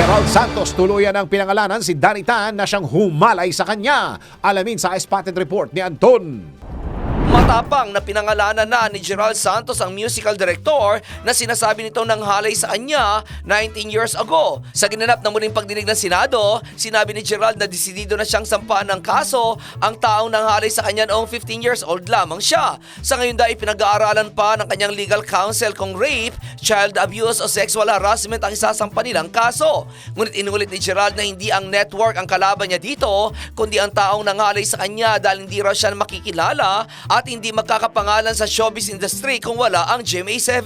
Gerald Santos tuluyan ang pinangalanan si Danny Tan na siyang humalay sa kanya. Alamin sa Spotted Report ni Anton. Matapang na pinangalanan na ni Gerald Santos ang musical director na sinasabi nito ng halay sa kanya 19 years ago. Sa ginanap na muling pagdinig ng Senado, sinabi ni Gerald na desidido na siyang sampaan ng kaso ang taong nanghalay sa kanya noong 15 years old lamang siya. Sa ngayon dahil pinag-aaralan pa ng kanyang legal counsel kung rape, child abuse o sexual harassment ang isasampa nilang kaso. Ngunit inulit ni Gerald na hindi ang network ang kalaban niya dito, kundi ang taong nanghalay sa kanya dahil hindi raw siya makikilala at hindi magkakapangalan sa showbiz industry kung wala ang GMA7.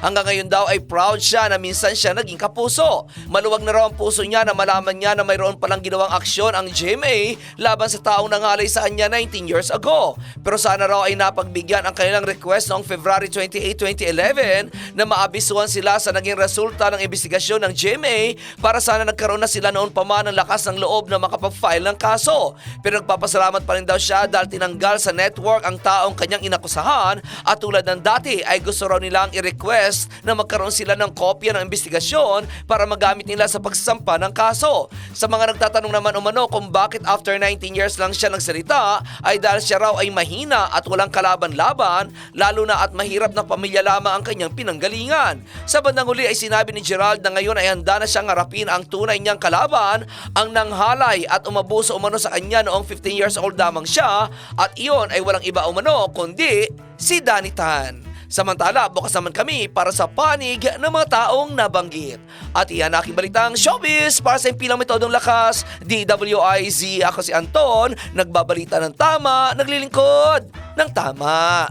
Hanggang ngayon daw ay proud siya na minsan siya naging kapuso. Maluwag na raw ang puso niya na malaman niya na mayroon palang ginawang aksyon ang GMA laban sa taong nangalay sa kanya 19 years ago. Pero sana raw ay napagbigyan ang kanilang request noong February 28, 2011 na maabisuhan sila sa naging resulta ng investigasyon ng GMA para sana nagkaroon na sila noon pa man ng lakas ng loob na makapag-file ng kaso. Pero nagpapasalamat pa rin daw siya dahil tinanggal sa network ang taong kanyang inakusahan at tulad ng dati ay gusto raw nilang i-request na magkaroon sila ng kopya ng investigasyon para magamit nila sa pagsasampa ng kaso. Sa mga nagtatanong naman umano kung bakit after 19 years lang siya nagsalita ay dahil siya raw ay mahina at walang kalaban-laban lalo na at mahirap na pamilya lamang ang kanyang pinanggalingan. Sa bandang huli ay sinabi ni Gerald na ngayon ay handa na siyang harapin ang tunay niyang kalaban ang nanghalay at umabuso umano sa kanya noong 15 years old lamang siya at iyon ay walang iba umano kundi si Danny Tan. Samantala, bukas naman kami para sa panig ng mga taong nabanggit. At iyan aking balitang showbiz para sa impilang metodong lakas, DWIZ. Ako si Anton, nagbabalita ng tama, naglilingkod ng tama.